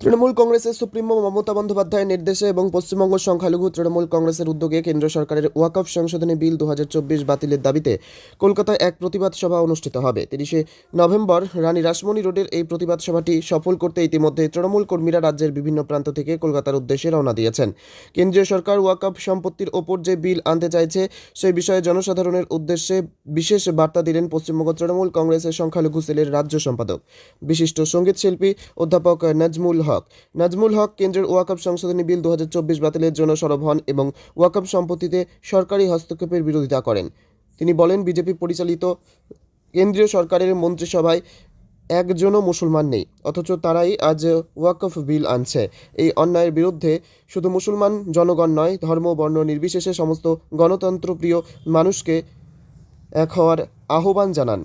তৃণমূল কংগ্রেসের সুপ্রিমো মমতা বন্দ্যোপাধ্যায়ের নির্দেশে এবং পশ্চিমবঙ্গ সংখ্যালঘু তৃণমূল কংগ্রেসের উদ্যোগে কেন্দ্র সরকারের ওয়াকফ সংশোধনী বিল দুহাজার চব্বিশ বাতিলের দাবিতে কলকাতায় এক প্রতিবাদ সভা অনুষ্ঠিত হবে। তিরিশে নভেম্বর রানী রাসমণি রোডের এই প্রতিবাদ সভাটি সফল করতে ইতিমধ্যে তৃণমূল কর্মীরা রাজ্যের বিভিন্ন প্রান্ত থেকে কলকাতার উদ্দেশ্যে রওনা দিয়েছেন। কেন্দ্রীয় সরকার ওয়াকফ সম্পত্তির ওপর যে বিল আনতে চাইছে, সেই বিষয়ে জনসাধারণের উদ্দেশ্যে বিশেষ বার্তা দিলেন পশ্চিমবঙ্গ তৃণমূল কংগ্রেসের সংখ্যালঘু সেলের রাজ্য সম্পাদক। বিশিষ্ট সংগীত শিল্পী অধ্যাপক নাজমুল হক। নাজমুল হক কেন্দ্রের ওয়াকফ সংশোধনী বিল দু হাজার চব্বিশ বাতিলের জন্য সরব হন এবং ওয়াকফ সম্পত্তিতে সরকারি হস্তক্ষেপের বিরোধিতা করেন। তিনি বলেন, বিজেপি পরিচালিত কেন্দ্রীয় সরকারের মন্ত্রিসভায় একজনও মুসলমান নেই, অথচ তারাই আজ ওয়াকফ বিল আনছে। এই অন্যায়ের বিরুদ্ধে শুধু মুসলমান জনগণ নয়, ধর্ম, বর্ণ নির্বিশেষে সমস্ত গণতন্ত্রপ্রিয় মানুষকে এক হওয়ার আহ্বান জানান।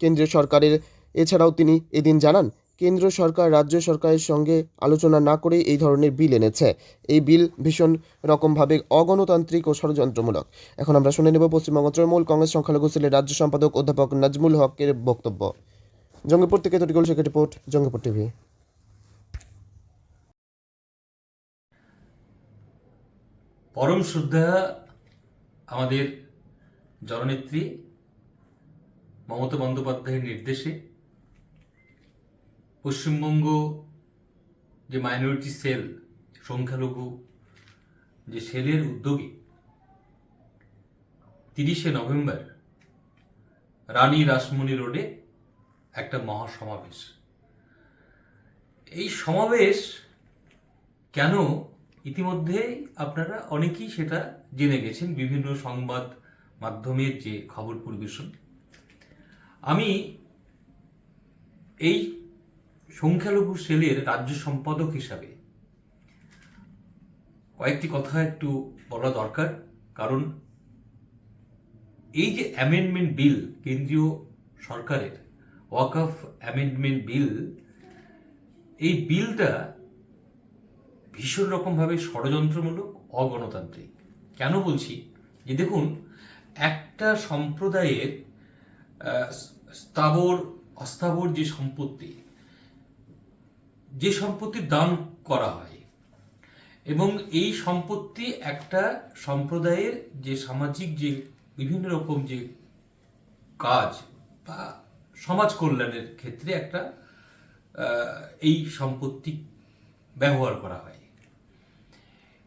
কেন্দ্রীয় সরকারের, এছাড়াও তিনি এদিন জানান কেন্দ্র সরকার, রাজ্য সরকারের সঙ্গে আলোচনা না করে এই ধরনের বিল এনেছে। এই বিল ভীষণ রকমভাবে অগণতান্ত্রিক ও ষড়যন্ত্রমূলক। এখন আমরা শুনে নেব পশ্চিমবঙ্গ তৃণমূল কংগ্রেস সংখ্যালঘু সেলের রাজ্য সম্পাদক অধ্যাপক নাজমুল হকের বক্তব্য। জঙ্গিপুর থেকে তরিকুল শেখের রিপোর্ট, জঙ্গিপুর টিভি। পরম শ্রদ্ধা আমাদের জননেত্রী মমতা বন্দ্যোপাধ্যায়ের নির্দেশে পশ্চিমবঙ্গ যে মাইনরিটি সেল সংখ্যালঘু যে সেলের উদ্যোগে তিরিশে নভেম্বর রানী রাসমণি রোডে একটা মহাসমাবেশ। এই সমাবেশ কেন ইতিমধ্যে আপনারা অনেকেই সেটা জেনে গেছেন, বিভিন্ন সংবাদ মাধ্যমের যে খবর পরিবেশন। আমি এই সংখ্যালঘু সেলের রাজ্য সম্পাদক হিসাবে কয়েকটি কথা একটু বলা দরকার। কারণ এই যে অ্যামেন্ডমেন্ট বিল কেন্দ্রীয় সরকারের ওয়াকফ অ্যামেন্ডমেন্ট বিল এই বিলটা ভীষণ রকমভাবে ষড়যন্ত্রমূলক, অগণতান্ত্রিক। কেন বলছি? যে দেখুন, একটা সম্প্রদায়ের স্থাবর অস্থাবর যে সম্পত্তি যে সম্পত্তির দান করা হয়। এবং এই সম্পত্তি একটা সম্প্রদায়ের যে সামাজিক যে বিভিন্ন রকম যে কাজ বা সমাজ কল্যাণের ক্ষেত্রে একটা এই সম্পত্তি ব্যবহার করা হয়।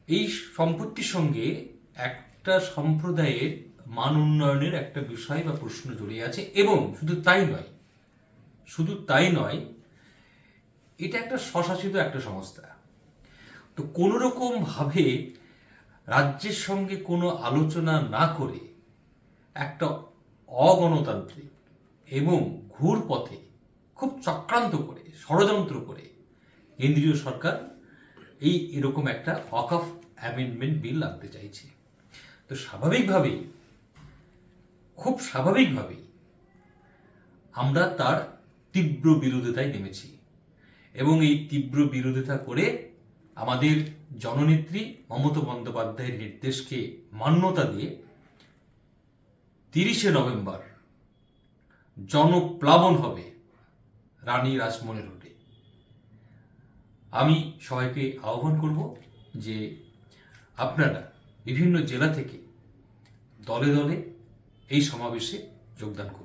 এই সম্পত্তির সঙ্গে একটা সম্প্রদায়ের মান উন্নয়নের একটা বিষয় বা প্রশ্ন জড়িয়ে আছে এবং শুধু তাই নয়, শুধু তাই নয় এটা একটা স্বশাসিত একটা সংস্থা। তো কোনো রকম ভাবে রাজ্যের সঙ্গে কোনো আলোচনা না করে একটা অগণতান্ত্রিক এবং ঘুর পথে খুব চক্রান্ত করে, ষড়যন্ত্র করে কেন্দ্রীয় সরকার এই এরকম একটা অকাফ অ্যামেন্ডমেন্ট বিল আনতে চাইছে। তো স্বাভাবিকভাবেই, খুব স্বাভাবিকভাবেই আমরা তার তীব্র বিরোধিতায় নেমেছি। এবং এই তীব্র বিরোধিতা করে আমাদের জননেত্রী মমতা বন্দ্যোপাধ্যায়ের নির্দেশকে মান্যতা দিয়ে তিরিশে নভেম্বর জনপ্লাবন হবে রানী রাসমণি রোডে। আমি সবাইকে আহ্বান করব যে আপনারা বিভিন্ন জেলা থেকে দলে দলে এই সমাবেশে যোগদান করুন।